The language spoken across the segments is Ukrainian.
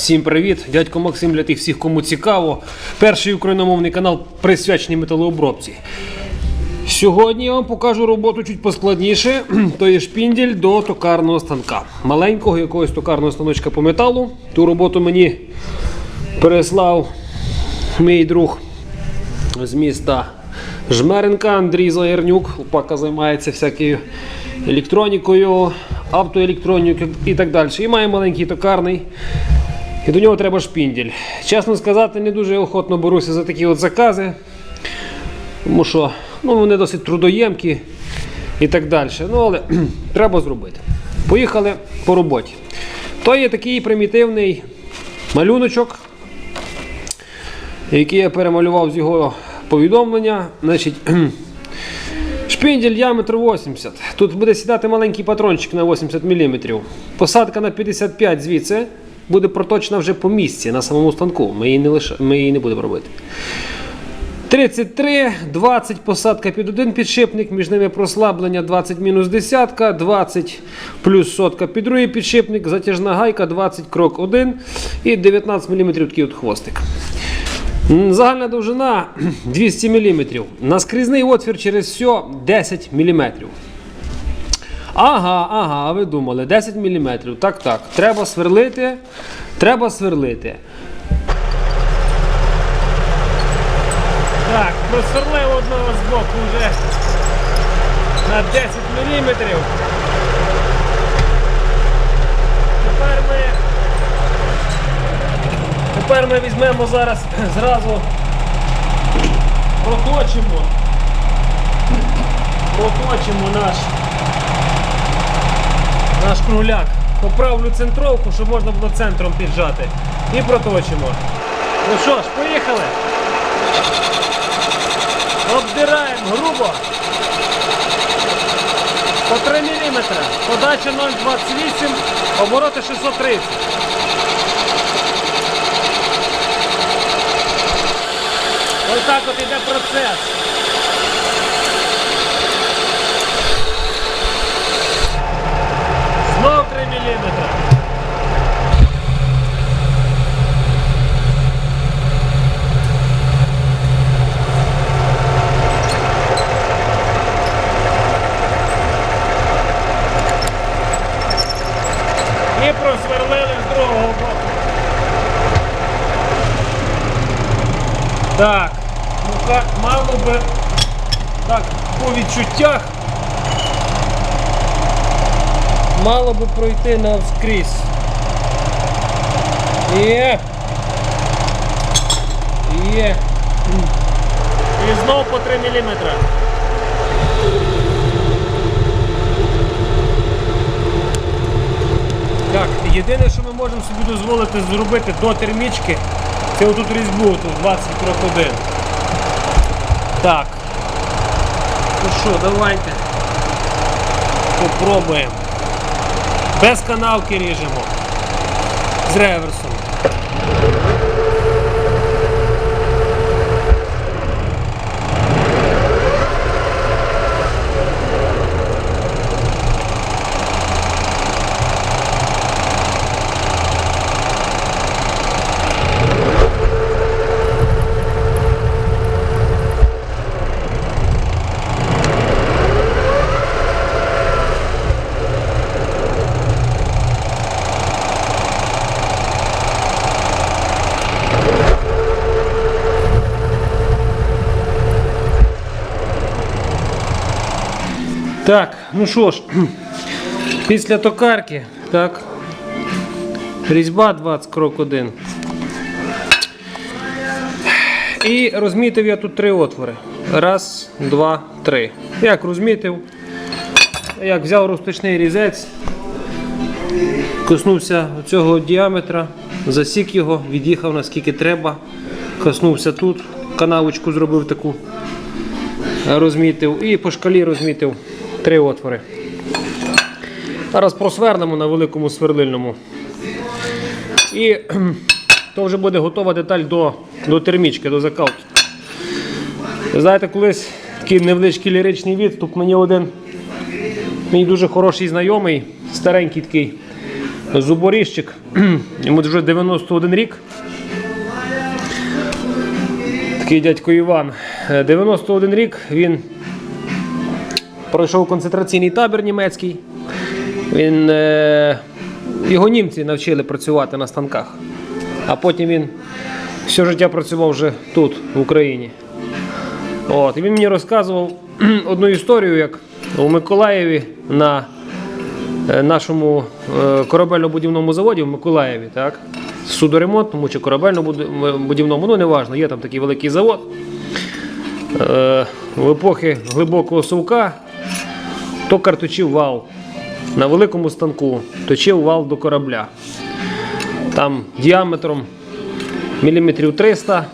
Всім привіт! Дядько Максим для тих всіх, кому цікаво. Перший україномовний канал присвячений металообробці. Сьогодні я вам покажу роботу чуть поскладніше, то є шпіндель до токарного станка. Маленького якогось токарного станочка по металу. Ту роботу мені переслав мій друг з міста Жмеренка Андрій Заєрнюк. Лопака займається всякою електронікою, автоелектронікою і так далі. І має маленький токарний. І до нього треба шпіндель. Чесно сказати, не дуже охотно беруся за такі от закази. Тому що ну, вони досить трудоємкі і так далі. Ну, але треба зробити. Поїхали по роботі. То є такий примітивний малюночок, який я перемалював з його повідомлення. Значить, Шпіндель діаметр 80. Тут буде сідати маленький патрончик на 80 мм. Посадка на 55 звідси буде проточена вже по місці на самому станку. Ми її не, лише, ми її не будемо робити. 33, 20 посадка під один підшипник, між ними прослаблення 20 мінус десятка, 20 плюс сотка під другий підшипник, затяжна гайка 20 крок 1 і 19 мм такий от хвостик. Загальна довжина 200 мм. Наскрізний отвір через все 10 мм. Ага, ага, ви думали, 10 мм. Так, так. Треба сверлити. Треба сверлити. Так, просверлив одного з боку вже на 10 мм. Тепер ми Тепер ми візьмемо зараз зразу проточимо. Проточимо наш наш кругляк. Поправлю центровку, щоб можна було центром піджати. І проточимо. Ну що ж, поїхали. Обдираємо грубо. По 3 мм. Подача 0,28, обороти 630. Ось так от іде процес. Знов 3 мм. І просверлили з другого боку. Так, ну ка- мало би так, по відчуттях мало би пройти навскрізь. Є. Є. І знову по 3 мм. Так, єдине, що ми можемо собі дозволити зробити до термічки, це отут різьбу, тут 20 крок 1. Так. Ну що, давайте. Попробуємо. Без канавки ріжемо. З реверсом. Так, ну що ж, після токарки, так, різьба 20 крок 1. І розмітив я тут три отвори. Раз, два, три. Як розмітив, як взяв розточний різець, коснувся цього діаметра, засік його, від'їхав наскільки треба, коснувся тут, канавочку зробив таку розмітив і по шкалі розмітив три отвори. Зараз просверлимо на великому сверлильному. І то вже буде готова деталь до, до термічки, до закалки. Знаєте, колись такий невеличкий ліричний відступ, мені один мій дуже хороший знайомий, старенький такий, зуборіжчик. Йому вже 91 рік. Такий дядько Іван. Е, 91 рік він пройшов концентраційний табір німецький. Він, е, його німці навчили працювати на станках. А потім він все життя працював вже тут, в Україні. От, і він мені розказував одну історію, як у Миколаєві на е, нашому е, корабельно-будівному заводі в Миколаєві, так? Судоремонтному чи корабельно-будівному, ну неважно, є там такий великий завод. Е, в епохи глибокого совка токар точив вал на великому станку, точив вал до корабля. Там діаметром міліметрів 300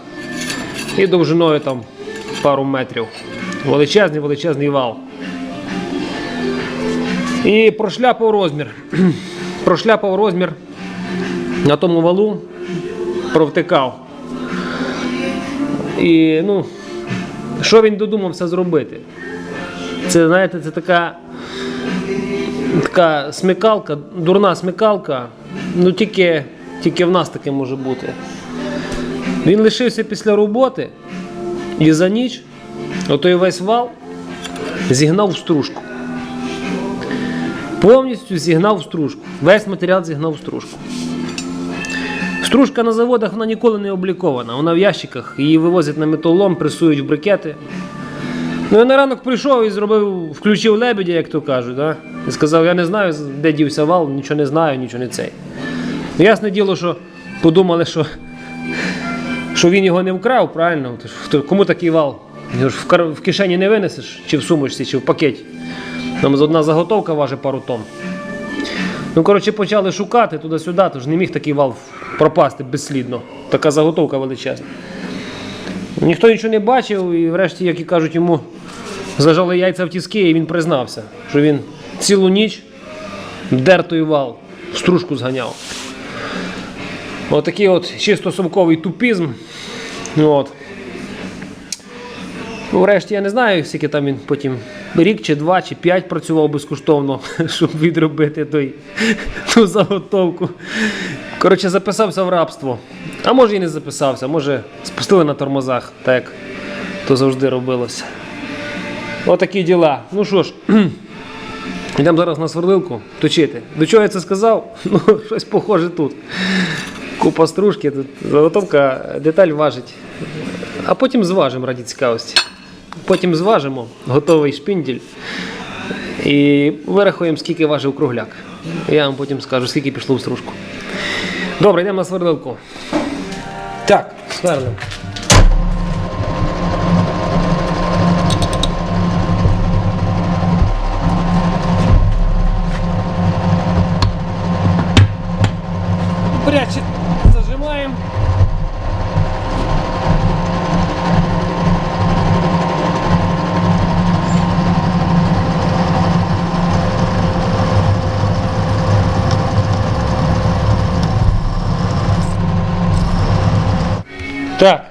і довжиною там пару метрів. Величезний, величезний вал. І прошляпав розмір. прошляпав розмір на тому валу, провтикав. І ну, що він додумався зробити? Це, знаєте, це така, така смикалка, дурна смикалка. Ну тільки, тільки в нас таке може бути. Він лишився після роботи і за ніч отой весь вал зігнав в стружку. Повністю зігнав в стружку. Весь матеріал зігнав в стружку. Стружка на заводах вона ніколи не облікована. Вона в ящиках, її вивозять на металолом, пресують в брикети. Ну, я на ранок прийшов і зробив, включив лебедя, як то кажуть, да? і сказав, я не знаю, де дівся вал, нічого не знаю, нічого не цей. Ну, ясне діло, що подумали, що, що він його не вкрав, правильно? Кому такий вал? В кишені не винесеш, чи в сумочці, чи в пакеті. Там одна заготовка важить пару тонн. Ну, коротше, почали шукати туди-сюди, тож не міг такий вал пропасти безслідно. Така заготовка величезна. Ніхто нічого не бачив, і врешті, як і кажуть, йому зажали яйця в тіски, і він признався, що він цілу ніч дертий вал стружку зганяв. Отакий от чисто совковий тупізм. От. Ну, Врешті я не знаю, скільки там він потім рік чи два, чи п'ять працював безкоштовно, щоб відробити той, ту заготовку. Коротше, записався в рабство. А може і не записався, може спустили на тормозах, так як то завжди робилося. Отакі діла. Ну що ж, йдемо зараз на сверлилку точити. До чого я це сказав? Ну, щось похоже тут. Купа стружки, заготовка, деталь важить. А потім зважимо раді цікавості. Потім зважимо готовий шпіндель і вирахуємо, скільки важив кругляк. Я вам потім скажу, скільки пішло в стружку. Добре, йдемо на свердлилку. Так, сверлимо.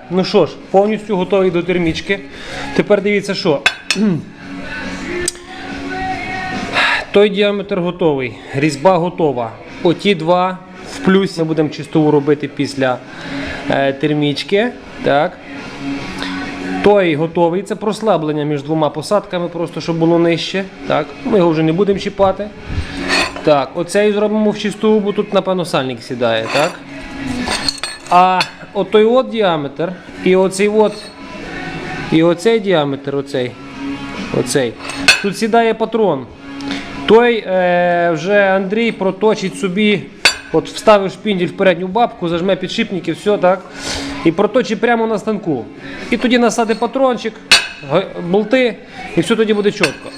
Ну що ж, повністю готовий до термічки. Тепер дивіться, що. Той діаметр готовий, різьба готова. Оті два в плюс ми будемо чистову робити після е, термічки. Так. Той готовий, це прослаблення між двома посадками, просто щоб було нижче. Так. Ми його вже не будемо чіпати. Так, оцей зробимо в чистову, бо тут, напевно, сальник сідає. Так. А отой от діаметр і оцей от, і оцей діаметр, оцей, оцей. Тут сідає патрон. Той е, вже Андрій проточить собі, от вставив шпіндель в передню бабку, зажме підшипники, все так. І проточить прямо на станку. І тоді насади патрончик, болти, і все тоді буде чітко.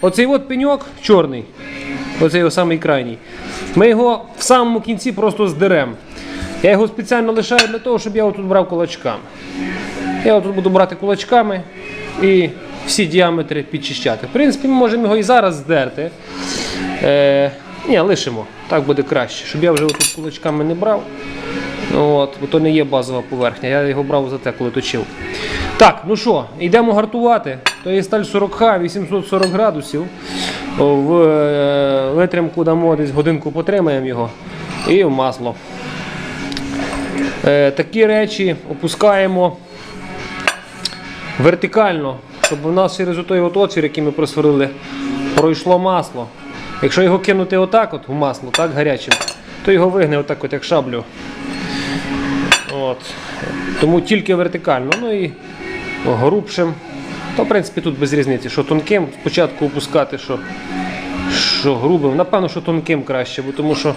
Оцей от пеньок чорний, оцей самий крайній. Ми його в самому кінці просто здеремо. Я його спеціально лишаю для того, щоб я отут брав кулачками. Я отут буду брати кулачками і всі діаметри підчищати. В принципі, ми можемо його і зараз здерти. Е, ні, лишимо. Так буде краще, щоб я вже отут кулачками не брав. От, бо то не є базова поверхня. Я його брав за те, коли точив. Так, ну що, йдемо гартувати. То є сталь 40Х, 840 градусів. В е, витримку дамо десь годинку потримаємо його. і в масло. Е, такі речі опускаємо вертикально, щоб у нас через той от отвір, який ми просверлили, пройшло масло. Якщо його кинути отак от в масло, так гарячим, то його вигне отак от як шаблю. От. Тому тільки вертикально. Ну і грубшим. То, в принципі, тут без різниці, що тонким спочатку опускати, що, що грубим. Напевно, що тонким краще, бо тому що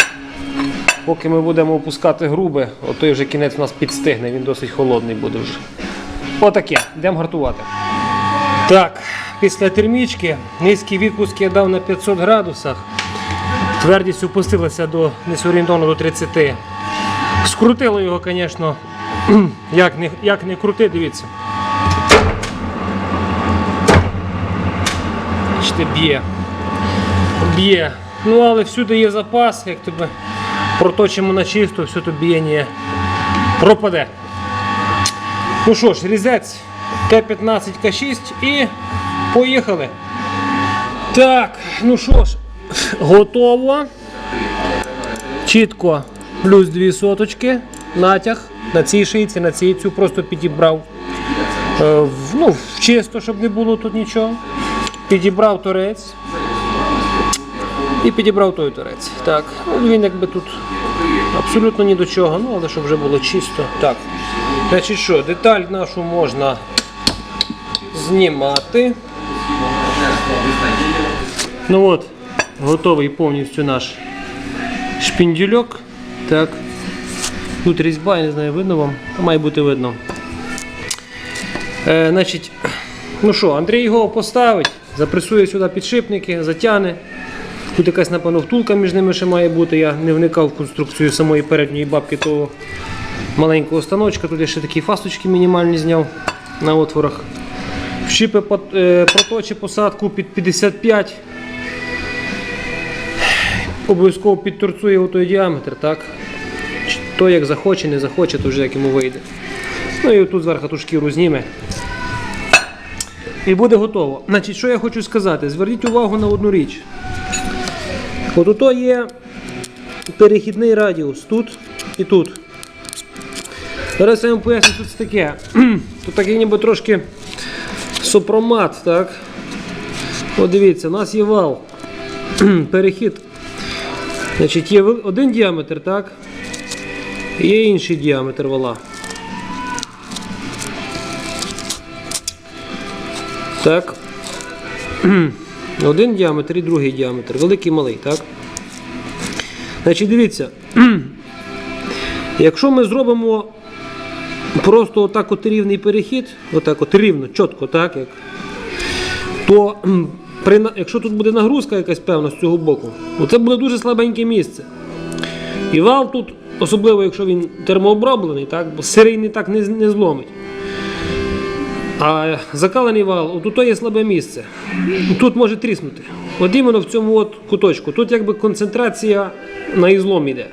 поки ми будемо опускати грубе, отой вже кінець у нас підстигне, він досить холодний буде вже. Отаке, йдемо гартувати. Так, після термічки низький відпуск я дав на 500 градусах. Твердість опустилася до десь орієнтовно до 30. Скрутило його, звісно, як не, як не крути, дивіться. Бачите, б'є. Б'є. Ну, але всюди є запас, як тебе проточимо на чисто, все то бієння пропаде. Ну що ж, різець Т-15 К6 і поїхали. Так, ну що ж, готово. Чітко плюс дві соточки, натяг на цій шийці, на цій цю просто підібрав. Е, ну, чисто, щоб не було тут нічого. Підібрав торець. І підібрав той торець. Так, він якби тут абсолютно ні до чого, ну але щоб вже було чисто. Так. Значить що, деталь нашу можна знімати. Ну от, готовий повністю наш шпіндюльок. Так. Тут різьба, я не знаю, видно вам, Та має бути видно. Е, значить, ну що, Андрій його поставить, запресує сюди підшипники, затягне. Тут якась, напевно, втулка між ними ще має бути. Я не вникав в конструкцію самої передньої бабки того маленького станочка. Тут я ще такі фасточки мінімальні зняв на отворах. Вщипи е, проточі посадку під 55. Обов'язково підторцує той діаметр, так? То як захоче, не захоче, то вже як йому вийде. Ну і тут зверху ту шкіру зніме. І буде готово. Значить, що я хочу сказати? Зверніть увагу на одну річ. От ото є перехідний радіус тут і тут. Зараз я вам поясню, що це таке. Тут такий ніби трошки сопромат, так? От дивіться, у нас є вал. Перехід. Значить, є один діаметр, так? І є інший діаметр вала. Так. Один діаметр і другий діаметр. Великий малий, так? Значить, дивіться. Якщо ми зробимо просто отак от рівний перехід, отак от рівно, чітко, так, як, то при, якщо тут буде нагрузка якась певна з цього боку, то це буде дуже слабеньке місце. І вал тут, особливо якщо він термооброблений, так, бо сирий не так не, не зломить. А закалений вал, тут є слабе місце. Тут може тріснути. От іменно в цьому от куточку. Тут якби концентрація на ізлом йде.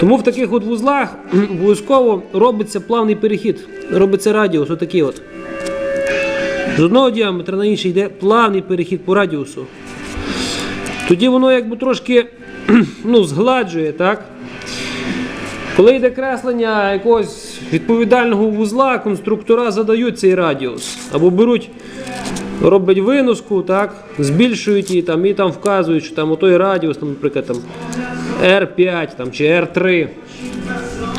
Тому в таких от вузлах обов'язково робиться плавний перехід. Робиться радіус, отакий от. З одного діаметра на інший йде плавний перехід по радіусу. Тоді воно якби трошки ну, згладжує, так? Коли йде креслення якогось відповідального вузла, конструктора задають цей радіус. Або беруть, роблять виноску, так, збільшують її там, і там вказують, що там отой радіус, там, наприклад, там, R5 там, чи R3.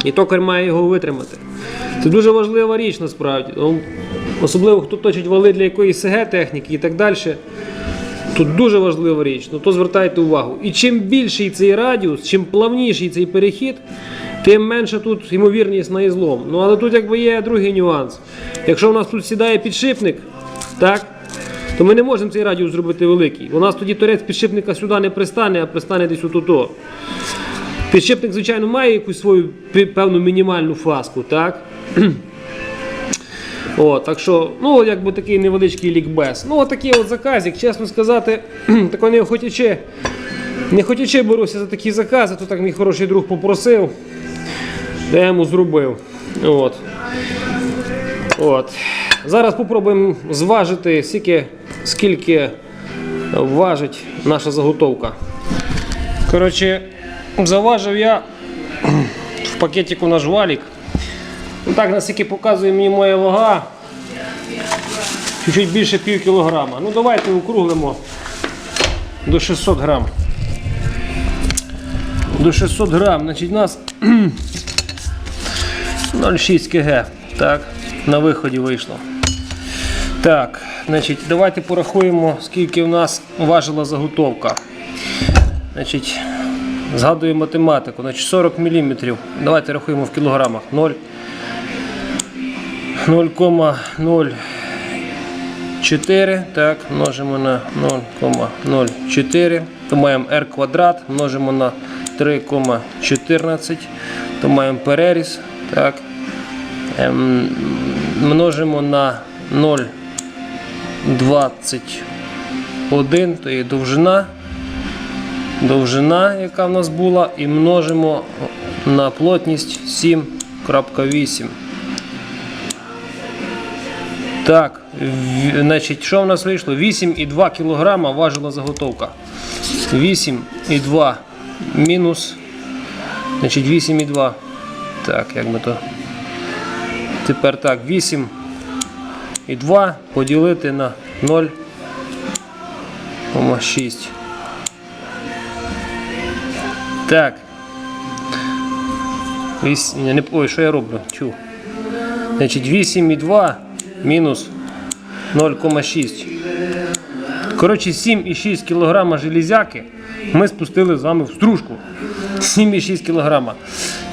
І токар має його витримати. Це дуже важлива річ насправді. Ну, Особливо хто точить вали для якоїсь СГ техніки і так далі. Тут дуже важлива річ, ну то звертайте увагу. І чим більший цей радіус, чим плавніший цей перехід, тим менша тут ймовірність на ізлом. Ну але тут якби є другий нюанс. Якщо у нас тут сідає підшипник, так, то ми не можемо цей радіус зробити великий. У нас тоді торець підшипника сюди не пристане, а пристане десь отут. Підшипник, звичайно, має якусь свою певну мінімальну фаску, так? О, так що, ну, якби такий невеличкий лікбез. Ну, отакий от заказик, чесно сказати, тако не хотячи, не хотячи беруся за такі закази, то так мій хороший друг попросив, йому зробив. От. От. Зараз спробуємо зважити, скільки, скільки важить наша заготовка. Коротше, Заважив я в пакетику наш валік. Ну так, наскільки показує мені моя вага. Чуть-чуть більше пів кілограма. Ну давайте округлимо до 600 грам. До 600 грам. Значить, у нас 0,6 кг. Так, на виході вийшло. Так, значить, давайте порахуємо, скільки в нас важила заготовка. Значить, згадую математику. Значить, 40 мм. Давайте рахуємо в кілограмах. 0. 0,04. Так, множимо на 0,04. То маємо r квадрат, множимо на 3,14. То маємо переріз. Так. Ем, множимо на 0,21, то є довжина. Довжина, яка в нас була, і множимо на плотність 7,8. Так, значить, що в нас вийшло? 8,2 кг важила заготовка. 8,2 мінус. Значить, 8,2. Так, як ми то. Тепер так, 8 і 2 поділити на 0,6. Так. Віс... Не... Ой, що я роблю? Чу. Значить, 8,2 мінус 0,6. Коротше, 7,6 кг железяки ми спустили з вами в стружку. 7,6 кг.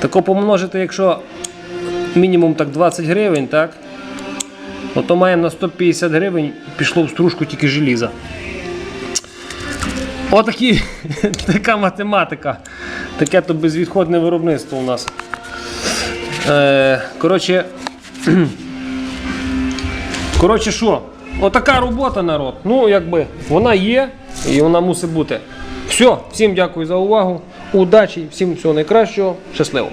Тако помножити, якщо мінімум так 20 гривень, так? Ото маємо на 150 гривень пішло в стружку тільки желіза. Отакі, така математика. Таке то безвідходне виробництво у нас. Е, коротше, коротше, що? Отака робота, народ. Ну, якби вона є і вона мусить бути. Все, всім дякую за увагу. Удачі, всім всього найкращого. Щасливо!